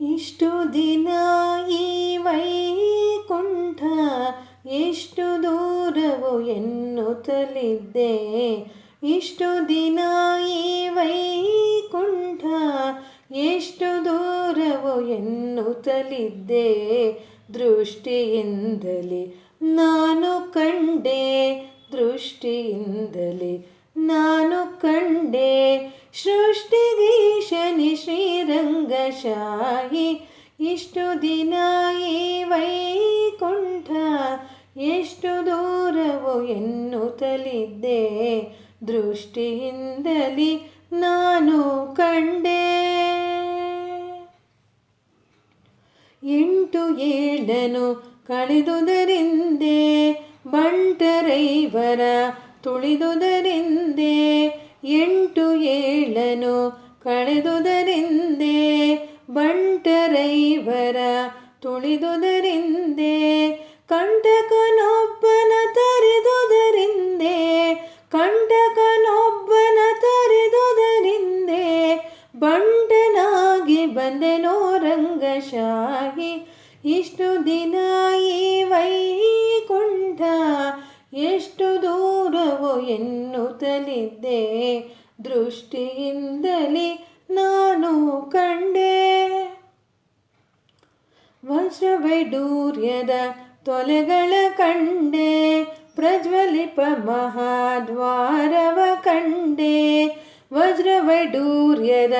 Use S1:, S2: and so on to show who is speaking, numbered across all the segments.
S1: ಇಷ್ಟು ದಿನ ಈ ವೈಕುಂಠ, ಎಷ್ಟು ದೂರವು ಎನ್ನುತ್ತಲಿದ್ದೆ. ಇಷ್ಟು ದಿನ ಈ ವೈಕುಂಠ, ಎಷ್ಟು ದೂರವು ಎನ್ನುತ್ತಲಿದ್ದೆ. ದೃಷ್ಟಿಯಿಂದಲೇ ನಾನು ಕಂಡೆ, ದೃಷ್ಟಿಯಿಂದಲೇ ನಾನು ಕಂಡೆ ಸೃಷ್ಟಿಗೀಶನಿ ಶ್ರೀರಂಗಶಾಹಿ. ಇಷ್ಟು ದಿನ ಈ ವೈಕುಂಠ, ಎಷ್ಟು ದೂರವು ಎನ್ನುತ್ತಲಿದ್ದೆ. ದೃಷ್ಟಿಯಿಂದಲಿ ನಾನು ಕಂಡೆ. ಎಂಟು ಏಳನು ಕಳೆದುದರಿಂದೆ ಬಂಟರೈವರ ತುಳಿದುದರಿಂದೆ ಎಂಟು ಏಳನು ಕಳೆದುದರಿಂದೆ ಬಂಟರೈವರ ತುಳಿದುದರಿಂದ ಕಂಟಕನೊಬ್ಬನ ತರಿದುದರಿಂದೆ ಕಂಟಕನೊಬ್ಬನ ತರಿದುದರಿಂದೆ ಬಂಟನಾಗಿ ಬಂದೆನೋ ರಂಗಶಾಹಿ. ಇಷ್ಟು ದಿನ ಈ ವೈಕುಂಠ, ಎಷ್ಟು ಎನ್ನುತ್ತಲಿದ್ದೆ. ದೃಷ್ಟಿಯಿಂದಲೇ ನಾನು ಕಂಡೆ. ವಜ್ರವೈಡೂರ್ಯದ ತೊಲೆಗಳ ಕಂಡೆ, ಪ್ರಜ್ವಲಿಪ ಮಹಾದ್ವಾರವ ಕಂಡೆ. ವಜ್ರವೈಡೂರ್ಯದ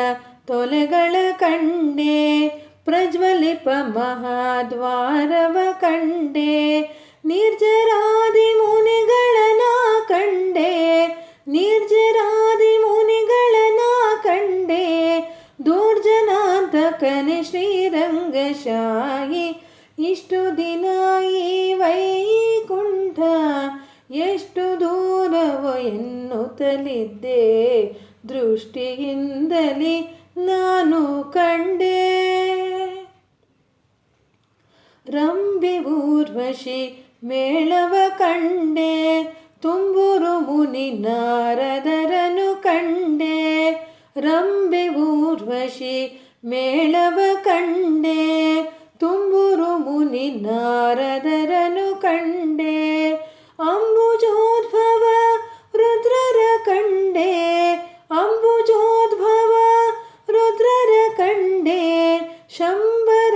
S1: ತೊಲೆಗಳ ಕಂಡೆ, ಪ್ರಜ್ವಲಿಪ ಮಹಾದ್ವಾರವ ಕಂಡೆ. ನಿರ್ಜರಾದಿ ಮುನಿಗಳನ ಕಂಡೆ, ನಿರ್ಜರಾದಿ ಮುನಿಗಳನ ಕಂಡೆ, ದೂರ್ಜನಾಂತಕನೆ ಶ್ರೀರಂಗಶಾಹಿ. ಇಷ್ಟು ದಿನ ಈ ವೈಕುಂಠ, ಎಷ್ಟು ದೂರವೋ ಎನ್ನುತ್ತಲಿದ್ದೆ. ದೃಷ್ಟಿಯಿಂದಲೇ ನಾನು ಕಂಡೆ. ರಂಬಿ ಊರ್ವಶಿ ಮೇಳವ ಕಂಡೆ. ತುಂಬುರು ಮುನಿ ನಾರದರನು ಕಂಡೆ, ರಂಬೆ ಊರ್ವಶಿ ಮೇಳವ ಕಂಡೆ, ತುಂಬುರು ಮುನಿ ನಾರದರನು ಕಂಡೆ, ಅಂಬುಜೋದ್ಭವ ರುದ್ರರ ಕಂಡೆ, ಅಂಬುಜೋದ್ಭವ ರುದ್ರರ ಕಂಡೆ ಶಂಬರಾಧಿಪಿತನೇ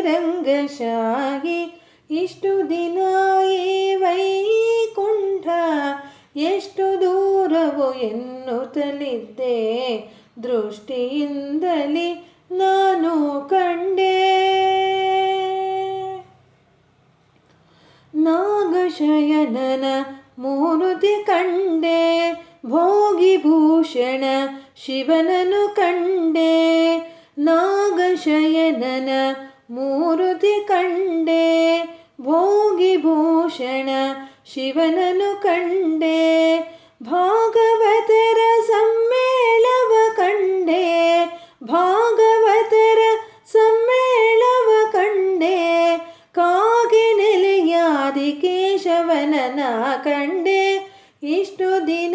S1: ರಂಗಶಾಹಿ, ಇಷ್ಟು ದಿನ ಎಷ್ಟು ದೂರವೋ ಎನ್ನುತ್ತಲಿದ್ದೆ. ದೃಷ್ಟಿಯಿಂದಲೇ ನಾನು ಕಂಡೆ. ನಾಗಶಯನನ ಮೂರುತಿ ಕಂಡೆ. ಭೋಗಿಭೂಷಣ ಶಿವನನು ಕಂಡೆ. ನಾಗಶಯನನ ಮೂರುತಿ ಕಂಡೆ. ಭೋಗಿಭೂಷಣ ಶಿವನನು ಕಂಡೆ ಭಾಗವತರ ಸಮ್ಮೇಳವ ಕಂಡೆ ಭಾಗವತರ ಸಮ್ಮೇಳವ ಕಂಡೆ ಕಾಗೆ ನೆಲೆಯಾದಿ ಕೇಶವನನ ಕಂಡೆ. ಇಷ್ಟು ದಿನ